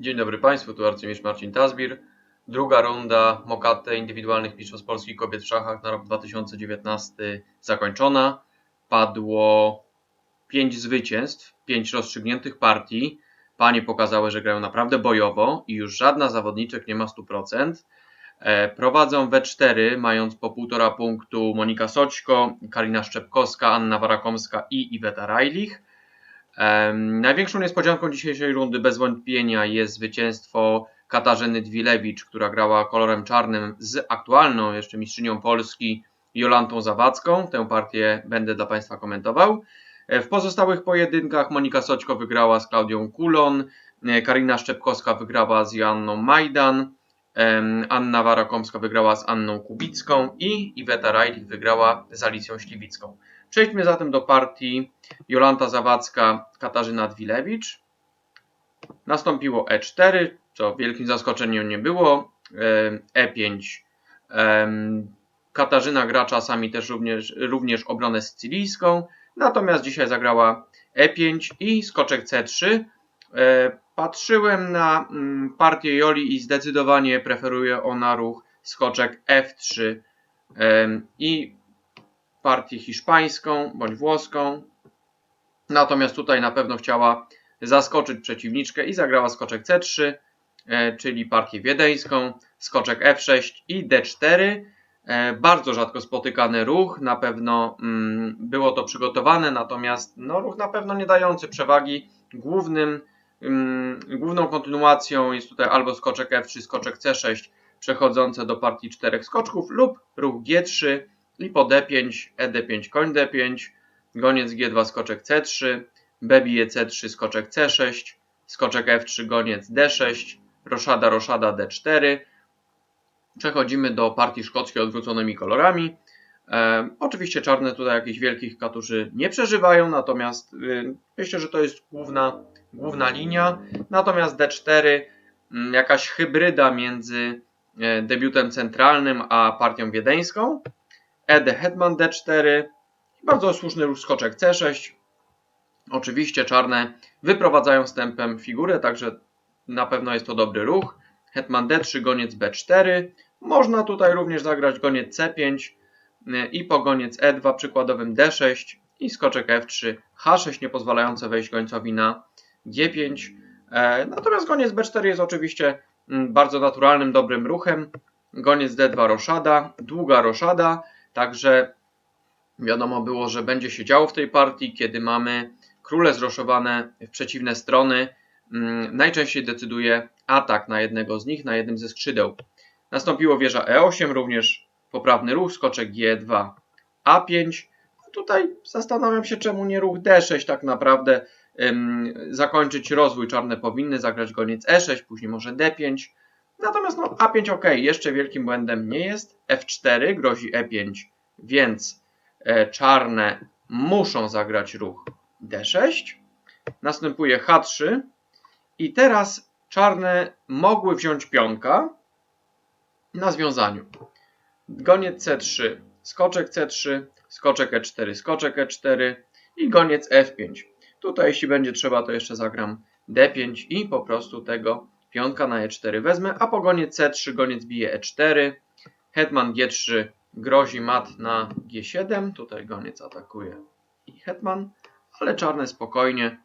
Dzień dobry Państwu, tu arcymistrz Marcin Tazbir. Druga runda Mokate indywidualnych mistrzostw Polski kobiet w szachach na rok 2019 zakończona. Padło 5 zwycięstw, 5 rozstrzygniętych partii. Panie pokazały, że grają naprawdę bojowo i już żadna zawodniczek nie ma 100%. E, Prowadzą we 4, mając po 1,5 punktu Monika Soćko, Karina Szczepkowska, Anna Warakomska i Iweta Rajlich. Em, Największą niespodzianką dzisiejszej rundy bez wątpienia jest zwycięstwo Katarzyny Dwilewicz, która grała kolorem czarnym z aktualną jeszcze mistrzynią Polski Jolantą Zawadzką. Tę partię będę dla Państwa komentował. E, W pozostałych pojedynkach Monika Soćko wygrała z Klaudią Kulon, e, Karina Szczepkowska wygrała z Joanną Majdan, Anna Warakomska wygrała z Anną Kubicką i Iweta Rajlich wygrała z Alicją Śliwicką. Przejdźmy zatem do partii Jolanta Zawadzka, Katarzyna Dwilewicz. Nastąpiło E4, co wielkim zaskoczeniem nie było. Em, E5. Em, Katarzyna gra czasami też również, również obronę sycylijską, natomiast dzisiaj zagrała E5 i skoczek C3. E, Patrzyłem na mm, partię Joli i zdecydowanie preferuje ona ruch skoczek F3 em, i partię hiszpańską bądź włoską. Natomiast tutaj na pewno chciała zaskoczyć przeciwniczkę i zagrała skoczek C3, e, czyli partię wiedeńską, skoczek F6 i D4. E, Bardzo rzadko spotykany ruch, na pewno mm, było to przygotowane, natomiast no, ruch na pewno nie dający przewagi. Głównym, mm, główną kontynuacją jest tutaj albo skoczek F3, skoczek C6 przechodzące do partii czterech skoczków lub ruch G3 i po D5, ED5, koń D5, goniec G2, skoczek C3, B bije C3, skoczek C6, skoczek F3, goniec D6, roszada, roszada D4. Przechodzimy do partii szkockiej odwróconymi kolorami. E, oczywiście czarne tutaj jakichś wielkich katuszy nie przeżywają, natomiast y, myślę, że to jest główna, główna linia. Natomiast D4, mm, jakaś hybryda między e, debiutem centralnym a partią wiedeńską. ED Hetman D4, bardzo słuszny ruch skoczek C6. Oczywiście czarne wyprowadzają wstępem figurę, także na pewno jest to dobry ruch. Hetman D3, goniec B4. Można tutaj również zagrać goniec C5 y, i po goniec E2 przykładowym D6 i skoczek F3, H6 nie pozwalające wejść gońcowi na G5. E, Natomiast goniec B4 jest oczywiście mm, bardzo naturalnym, dobrym ruchem. Goniec D2 roszada, długa roszada, także wiadomo było, że będzie się działo w tej partii, kiedy mamy króle zroszowane w przeciwne strony. Mm, Najczęściej decyduje atak na jednego z nich, na jednym ze skrzydeł. Nastąpiło wieża E8, również poprawny ruch, skoczek G2, A5. Tutaj zastanawiam się, czemu nie ruch D6 tak naprawdę zakończyć rozwój. Czarne powinny zagrać goniec E6, później może D5. Natomiast no, A5 ok, jeszcze wielkim błędem nie jest. F4 grozi E5, więc e, czarne muszą zagrać ruch D6. Następuje H3 i teraz czarne mogły wziąć pionka na związaniu. Goniec C3, skoczek C3, skoczek E4, skoczek E4 i goniec F5. Tutaj jeśli będzie trzeba to jeszcze zagram D5 i po prostu tego pionka na E4 wezmę, a po goniec C3 goniec bije E4, hetman G3 grozi mat na G7, tutaj goniec atakuje i hetman, ale czarne spokojnie.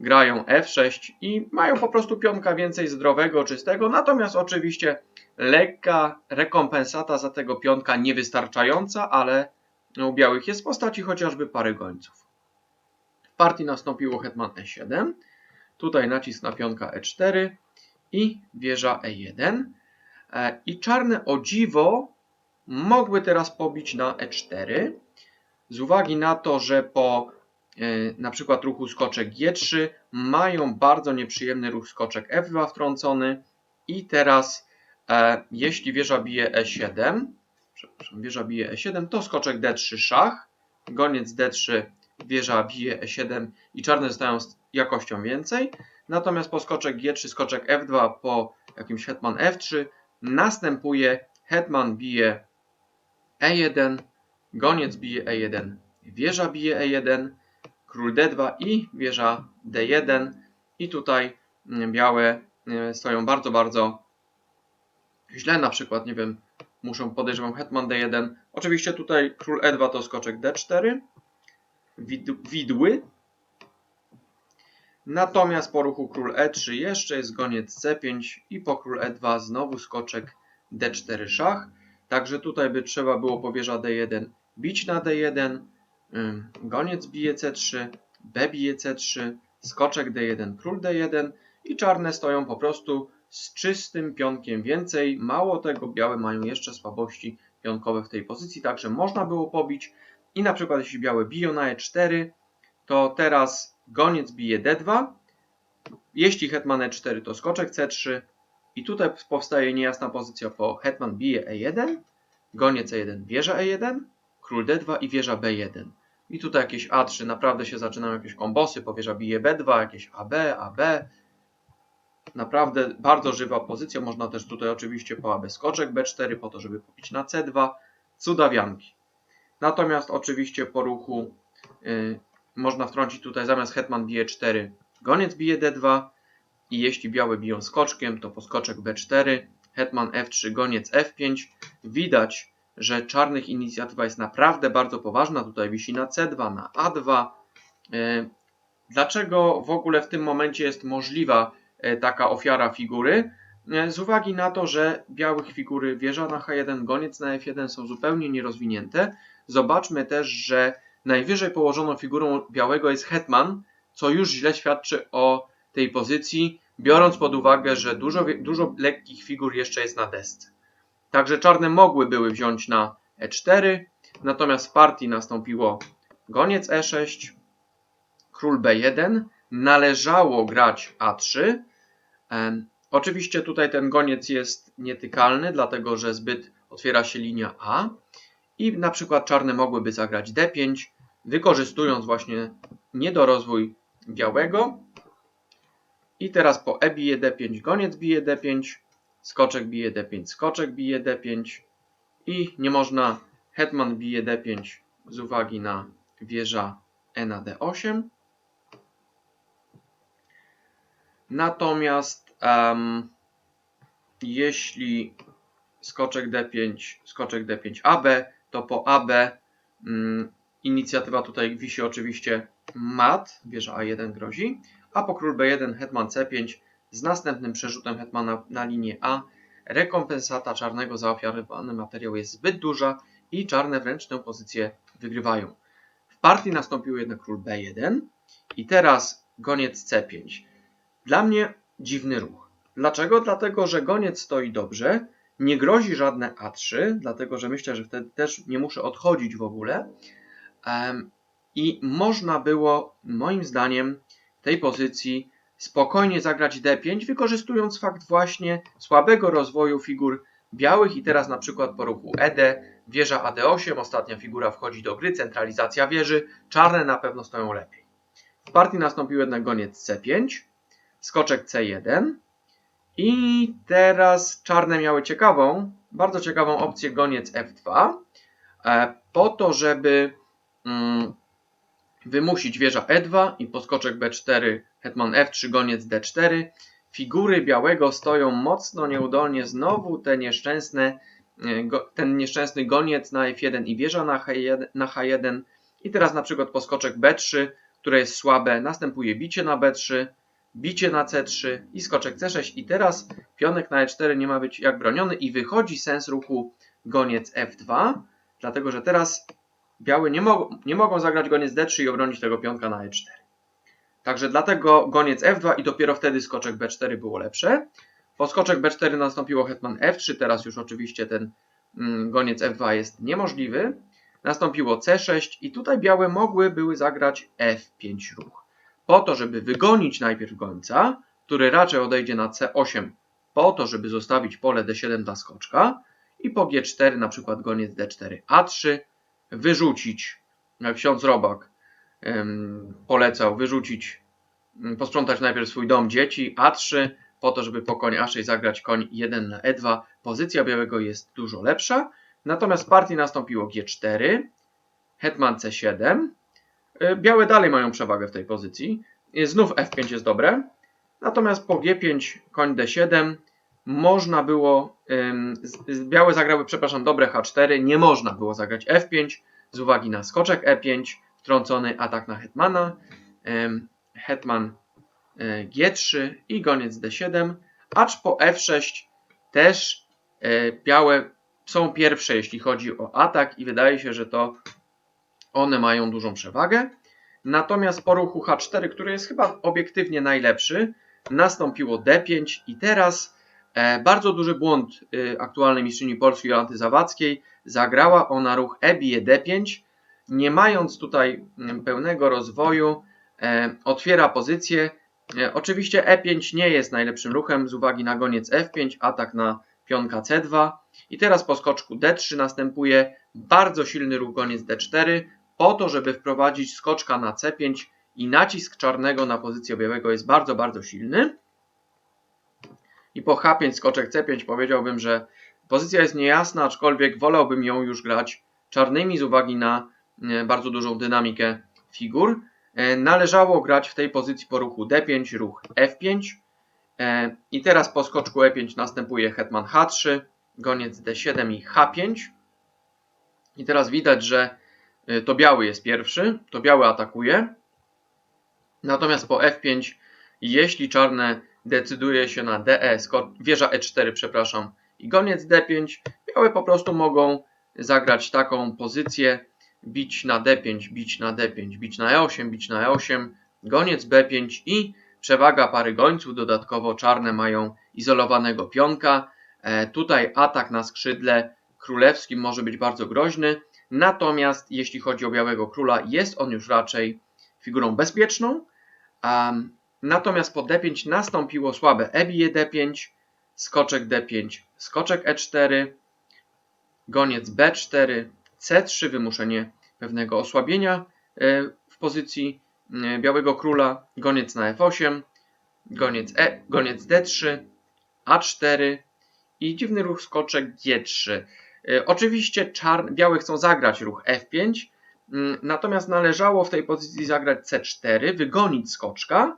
Grają F6 i mają po prostu pionka więcej zdrowego, czystego, natomiast oczywiście lekka rekompensata za tego pionka niewystarczająca, ale u białych jest w postaci chociażby pary gońców. W partii nastąpiło hetman E7, tutaj nacisk na pionka E4 i wieża E1 E, i czarne o dziwo mogły teraz pobić na E4 z uwagi na to, że po e, na przykład ruchu skoczek G3 mają bardzo nieprzyjemny ruch skoczek F2 wtrącony. I teraz e, jeśli wieża bije E7 przepraszam, wieża bije E7 to skoczek D3 szach. Goniec D3 wieża bije E7 i czarne zostają z jakością więcej natomiast po skoczek G3 skoczek F2 po jakimś hetman F3 następuje hetman bije E1 goniec bije E1 wieża bije E1 król D2 i wieża D1 i tutaj mm, białe e, stoją bardzo, bardzo źle, na przykład, nie wiem, muszą podejrzewam hetman d1. Oczywiście tutaj król e2 to skoczek d4, wid- widły. Natomiast po ruchu król e3 jeszcze jest goniec c5 i po król e2 znowu skoczek d4 szach. Także tutaj by trzeba było po wieża d1 bić na d1, ym, goniec bije c3, b bije c3, skoczek d1, król d1 i czarne stoją po prostu z czystym pionkiem więcej. Mało tego, białe mają jeszcze słabości pionkowe w tej pozycji, także można było pobić. I na przykład jeśli białe biją na e4, to teraz goniec bije d2. Jeśli hetman e4, to skoczek c3. I tutaj powstaje niejasna pozycja po hetman bije e1, goniec e1, wieża e1, król d2 i wieża b1. I tutaj jakieś a3, naprawdę się zaczynają jakieś kombosy, po wieża bije b2, jakieś ab, ab. Naprawdę bardzo żywa pozycja. Można też tutaj oczywiście po AB skoczek B4 po to, żeby pobić na C2. Cudawianki. Natomiast oczywiście po ruchu y, można wtrącić tutaj zamiast hetman bije 4 goniec bije D2 i jeśli białe biją skoczkiem to po skoczek B4 hetman F3 goniec F5. Widać, że czarnych inicjatywa jest naprawdę bardzo poważna. Tutaj wisi na C2, na A2. Y, dlaczego w ogóle w tym momencie jest możliwa e, taka ofiara figury? E, Z uwagi na to, że białych figury wieża na H1, goniec na F1 są zupełnie nierozwinięte. Zobaczmy też, że najwyżej położoną figurą białego jest hetman, co już źle świadczy o tej pozycji, biorąc pod uwagę, że dużo, dużo lekkich figur jeszcze jest na desce. Także czarne mogły były wziąć na E4, natomiast w partii nastąpiło goniec E6, król B1, należało grać A3. Em, Oczywiście tutaj ten goniec jest nietykalny, dlatego że zbyt otwiera się linia A. I na przykład czarne mogłyby zagrać D5, wykorzystując właśnie niedorozwój białego. I teraz po E bije D5, goniec bije D5, skoczek bije D5, skoczek bije D5 i nie można hetman bije D5 z uwagi na wieża E na D8. Natomiast em, jeśli skoczek D5, skoczek D5 AB, to po AB mm, inicjatywa tutaj wisi oczywiście mat, wieża A1 grozi, a po król B1 hetman C5 z następnym przerzutem hetmana na linię A rekompensata czarnego za ofiarowany materiał jest zbyt duża i czarne wręcz tę pozycję wygrywają. W partii nastąpił jednak król B1 i teraz goniec C5. Dla mnie dziwny ruch. Dlaczego? Dlatego, że goniec stoi dobrze, nie grozi żadne A3, dlatego że myślę, że wtedy też nie muszę odchodzić w ogóle. I można było, moim zdaniem, tej pozycji spokojnie zagrać D5, wykorzystując fakt właśnie słabego rozwoju figur białych. I teraz na przykład po ruchu ED, wieża AD8, ostatnia figura wchodzi do gry, centralizacja wieży, czarne na pewno stoją lepiej. W partii nastąpił jednak goniec C5, skoczek C1 i teraz czarne miały ciekawą, bardzo ciekawą opcję goniec F2 e, po to, żeby wymusić wieża E2 i poskoczek B4, hetman F3, goniec D4. Figury białego stoją mocno nieudolnie, znowu te nieszczęsne, e, ten nieszczęsny goniec na F1 i wieża na H1, na H1. I teraz na przykład poskoczek B3, które jest słabe, następuje bicie na B3, bicie na C3 i skoczek C6 i teraz pionek na E4 nie ma być jak broniony i wychodzi sens ruchu goniec F2, dlatego że teraz białe nie, mo nie mogą zagrać goniec D3 i obronić tego pionka na E4. Także dlatego goniec F2 i dopiero wtedy skoczek B4 było lepsze. Po skoczek B4 nastąpiło hetman F3, teraz już oczywiście ten mm, goniec F2 jest niemożliwy. Nastąpiło C6 i tutaj białe mogły były zagrać F5 ruch po to, żeby wygonić najpierw gońca, który raczej odejdzie na C8, po to, żeby zostawić pole D7 dla skoczka i po G4 na przykład goniec D4, A3, wyrzucić, ksiądz Robak polecał, wyrzucić, em, posprzątać najpierw swój dom dzieci, A3, po to, żeby po koń A6 zagrać koń 1 na E2. Pozycja białego jest dużo lepsza, natomiast partii nastąpiło G4, hetman C7, Y, Białe dalej mają przewagę w tej pozycji. Y, Znów F5 jest dobre. Natomiast po G5, koń D7 można było, białe zagrały, przepraszam, dobre H4, nie można było zagrać F5 z uwagi na skoczek E5, wtrącony atak na hetmana, hetman y, G3 i goniec D7, acz po F6 też y, białe są pierwsze, jeśli chodzi o atak i wydaje się, że to one mają dużą przewagę. Natomiast po ruchu H4, który jest chyba obiektywnie najlepszy, nastąpiło D5 i teraz e, bardzo duży błąd e, aktualnej mistrzyni Polski Jolanty Zawadzkiej. Zagrała ona ruch E bije D5, nie mając tutaj m, pełnego rozwoju, e, otwiera pozycję. E, oczywiście E5 nie jest najlepszym ruchem z uwagi na goniec F5, atak na pionka C2 i teraz po skoczku D3 następuje bardzo silny ruch goniec D4 po to, żeby wprowadzić skoczka na C5 i nacisk czarnego na pozycję białego jest bardzo, bardzo silny. I po H5 skoczek C5 powiedziałbym, że pozycja jest niejasna, aczkolwiek wolałbym ją już grać czarnymi z uwagi na e, bardzo dużą dynamikę figur. E, należało grać w tej pozycji po ruchu D5, ruch F5. E, I teraz po skoczku E5 następuje hetman H3, goniec D7 i H5. I teraz widać, że to biały jest pierwszy, to biały atakuje. Natomiast po F5, jeśli czarne decyduje się na DE, wieża E4, przepraszam, i goniec D5, białe po prostu mogą zagrać taką pozycję, bić na D5, bić na D5, bić na E8, bić na E8, goniec B5 i przewaga pary gońców, dodatkowo czarne mają izolowanego pionka. E, tutaj atak na skrzydle królewskim może być bardzo groźny, natomiast jeśli chodzi o białego króla, jest on już raczej figurą bezpieczną, Um, natomiast po D5 nastąpiło słabe E bije D5, skoczek D5, skoczek E4, goniec B4, C3, wymuszenie pewnego osłabienia e, w pozycji e, białego króla, goniec na F8, goniec, e, goniec D3, A4 i dziwny ruch skoczek G3. E, oczywiście czarne, białe chcą zagrać ruch F5, Mm, natomiast należało w tej pozycji zagrać C4, wygonić skoczka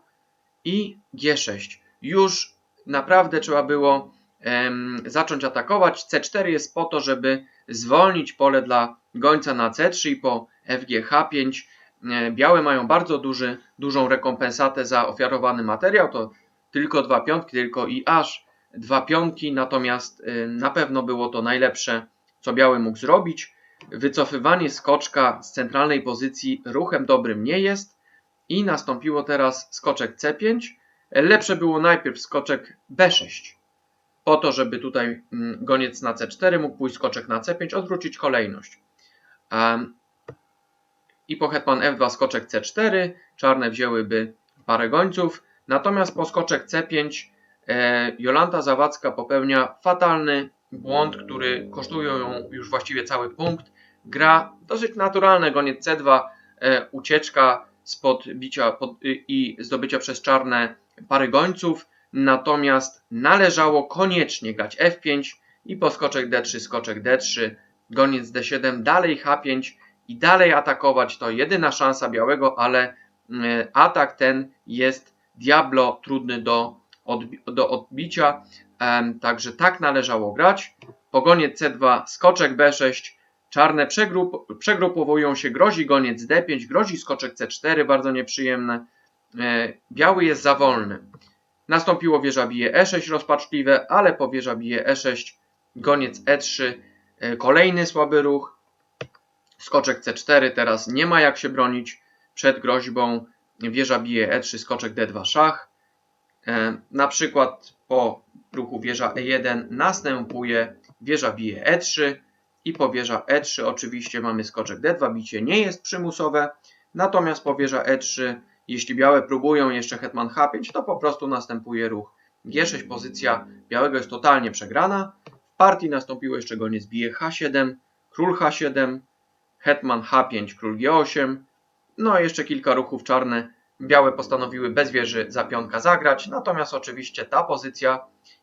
i G6. Już naprawdę trzeba było um, zacząć atakować. C4 jest po to, żeby zwolnić pole dla gońca na C3 i po FG H5. E, białe mają bardzo duży, dużą rekompensatę za ofiarowany materiał. To tylko dwa piątki, tylko i aż dwa pionki, natomiast y, na pewno było to najlepsze, co biały mógł zrobić wycofywanie skoczka z centralnej pozycji ruchem dobrym nie jest i nastąpiło teraz skoczek C5. Lepsze było najpierw skoczek B6 po to, żeby tutaj mm, goniec na C4 mógł pójść skoczek na C5, odwrócić kolejność. I po hetman F2 skoczek C4, czarne wzięłyby parę gońców, natomiast po skoczek C5 e, Jolanta Zawadzka popełnia fatalny błąd, który kosztuje ją już właściwie cały punkt. Gra dosyć naturalne, goniec C2, e, ucieczka spod bicia pod, y, i zdobycia przez czarne pary gońców, natomiast należało koniecznie grać F5 i po skoczek D3, skoczek D3, goniec D7, dalej H5 i dalej atakować. To jedyna szansa białego, ale e, atak ten jest diablo trudny do, odbi do odbicia. Także tak należało grać. Po goniec C2, skoczek B6, czarne przegrup przegrupowują się, grozi goniec D5, grozi skoczek C4, bardzo nieprzyjemne. E, biały jest za wolny. Nastąpiło wieża bije E6 rozpaczliwe, ale po wieża bije E6, goniec E3, e, kolejny słaby ruch. Skoczek C4, teraz nie ma jak się bronić przed groźbą. Wieża bije E3, skoczek D2 szach. E, na przykład po ruchu wieża E1 następuje wieża bije E3 i po wieża E3 oczywiście mamy skoczek D2, bicie nie jest przymusowe, natomiast po wieża E3, jeśli białe próbują jeszcze hetman H5, to po prostu następuje ruch G6, pozycja białego jest totalnie przegrana. W partii nastąpiło jeszcze goniec bije H7, król H7, hetman H5, król G8, no i jeszcze kilka ruchów czarne. Białe postanowiły bez wieży za pionka zagrać, natomiast oczywiście ta pozycja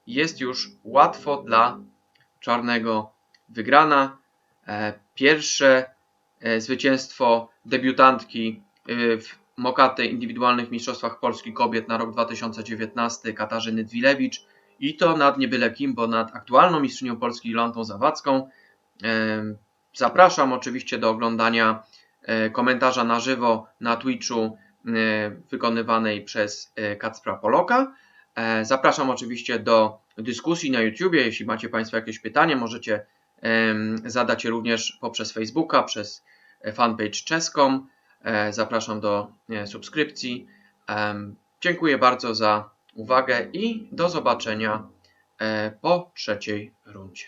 jest już łatwo dla czarnego wygrana. E, pierwsze e, zwycięstwo debiutantki e, w Mokaty indywidualnych Mistrzostwach Polski Kobiet na rok 2019 Katarzyny Dwilewicz i to nad nie byle kim, bo nad aktualną mistrzynią Polski Jolantą Zawadzką. Zapraszam oczywiście do oglądania komentarza na żywo na Twitchu wykonywanej przez Kacpra Poloka. Zapraszam oczywiście do dyskusji na YouTubie. Jeśli macie Państwo jakieś pytanie, możecie zadać również poprzez Facebooka, przez e, fanpage czeską. E, Zapraszam do subskrypcji. Dziękuję bardzo za uwagę i do zobaczenia e, po trzeciej rundzie.